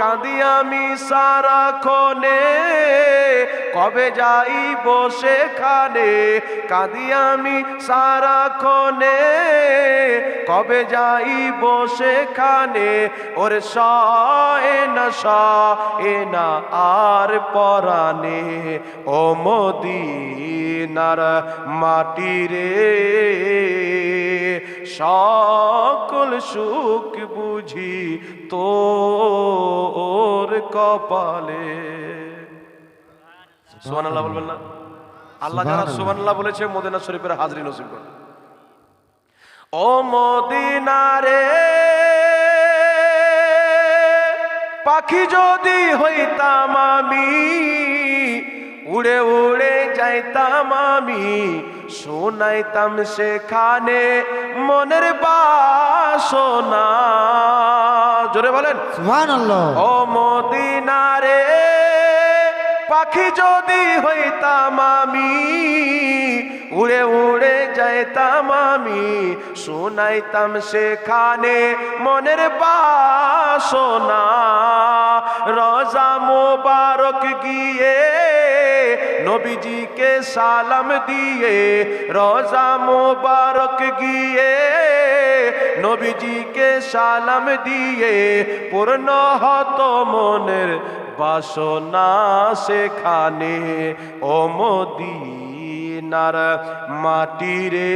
কাঁদি আমি সারাক্ষণে কবে যাইব সেখানে কাঁদি আমি সারাক্ষণে কবে যাইব সেখানে ওর সয় না সয় না আর পরানে, ও মদিনার মাটি রে। সকল সুখ বুঝি তোর কপালে। সুবহানাল্লাহ। বলবেন না? আল্লাহ যারা সুবহানাল্লাহ। বলেছে মদিনা শরীফের হাজরি নসিব করে। ও মদিনারে পাখি যদি হইতাম আমি উড়ে উড়ে যাইতাম আমি শোনাইতাম সেখানে মনের বাসনা। জোরে বলেন। ও মদিনারে পাখি যদি হইতাম আমি উড়ে উড়ে যাইতাম আমি শোনাইতাম সেখানে মনের বাসনা। রজা মোবারক গিয়ে নবীজিকে সালাম দিয়ে রজা মোবারক গিয়ে নবীজিকে সালাম দিয়ে পূর্ণ হত মনের বাসনা সেখানে ও মদিনার মাটি রে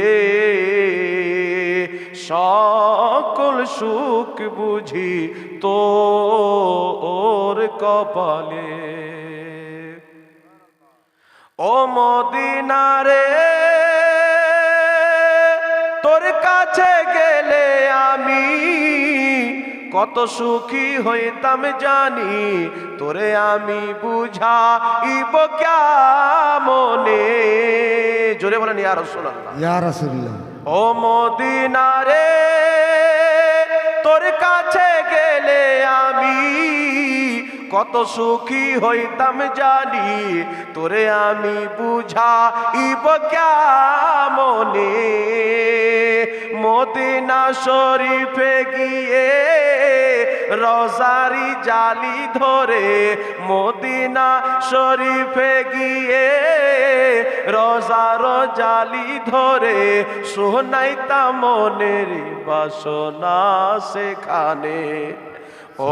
সকল সুখ বুঝি তোর কপালে। ও মদিনারে তোর কাছে গেলে আমি কত সুখী হইতাম জানি তোরে আমি বুঝা বুঝাইব মনে জোরে বলেন ইয়া রাসূলুল্লাহ। ইয়া রাসূলুল্লাহ। ও মদিনারে কত সুখী হইতাম জানি, তোরে আমি বুঝাইব মনে মদিনা শরীফে গিয়ে রজারি জালি ধরে মদিনা শরীফে গিয়ে রজার জালি ধরে সোনাইতা মনের বাসনা সেখানে। ও